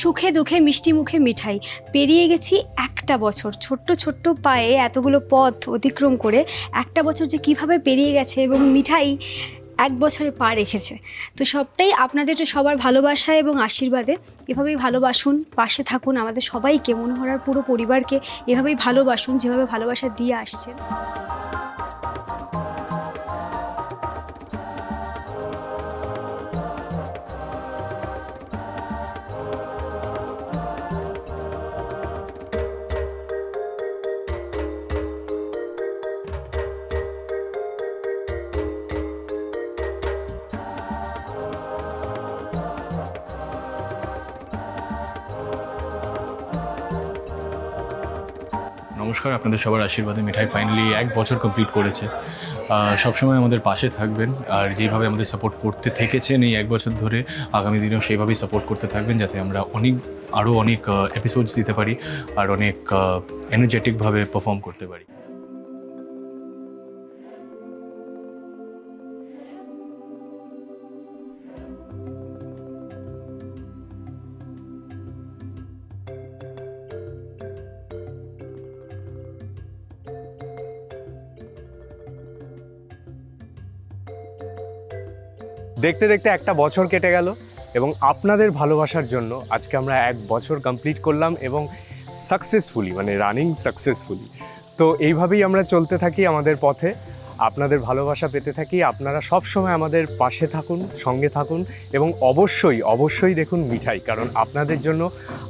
সুখে দুঃখে মিষ্টি মুখে মিঠাই। পেরিয়ে গেছি এক একটা বছর, ছোট্ট ছোট্ট পায়ে এতগুলো পথ অতিক্রম করে একটা বছর যে কীভাবে পেরিয়ে গেছে এবং মিঠাই এক বছরে পা রেখেছে। তো সবটাই আপনাদের সবার ভালোবাসা এবং আশীর্বাদে এভাবেই ভালোবাসুন, পাশে থাকুন, আমাদের সবাইকে, মনোহরার পুরো পরিবারকে এভাবেই ভালোবাসুন যেভাবে ভালোবাসা দিয়ে আসছেন। নমস্কার, আপনাদের সবার আশীর্বাদে মিঠাই ফাইনালি এক বছর কমপ্লিট করেছে। সবসময় আমাদের পাশে থাকবেন আর যেভাবে আমাদের সাপোর্ট করতে থেকেছেন এই এক বছর ধরে, আগামী দিনেও সেইভাবেই সাপোর্ট করতে থাকবেন যাতে আমরা অনেক, আরও অনেক এপিসোডস দিতে পারি আর অনেক এনার্জেটিকভাবে পারফর্ম করতে পারি। দেখতে দেখতে একটা বছর কেটে গেল এবং আপনাদের ভালোবাসার জন্য আজকে আমরা এক বছর কমপ্লিট করলাম এবং সাকসেসফুলি মানে রানিং সাকসেসফুলি তো এইভাবেই আমরা চলতে থাকি আমাদের পথে। আপনাদের ভালোবাসা পেতে থাকি। আপনারা সব সময় আমাদের পাশে থাকুন, সঙ্গে থাকুন এবং অবশ্যই অবশ্যই দেখুন মিঠাই, কারণ আপনাদের জন্য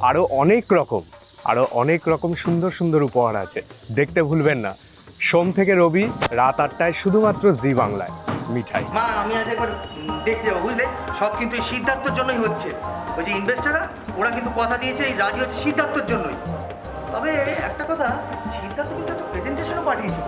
আরও অনেক রকম আরও অনেক রকম সুন্দর সুন্দর উপহার আছে। দেখতে ভুলবেন না। সোম থেকে রবি রাত আটটায় শুধুমাত্র জি বাংলায়। মিঠাই। মা, আমি আজ একবার দেখতে যাব, বুঝলে? সব কিন্তু এই সিদ্ধার্থর জন্যই হচ্ছে। ওই যে ইনভেস্টাররা ওরা কিন্তু কথা দিয়েছে, এই রাজি হচ্ছে সিদ্ধার্থর জন্যই। তবে একটা কথা, সিদ্ধার্থ কিন্তু একটা প্রেজেন্টেশনও পাঠিয়েছিল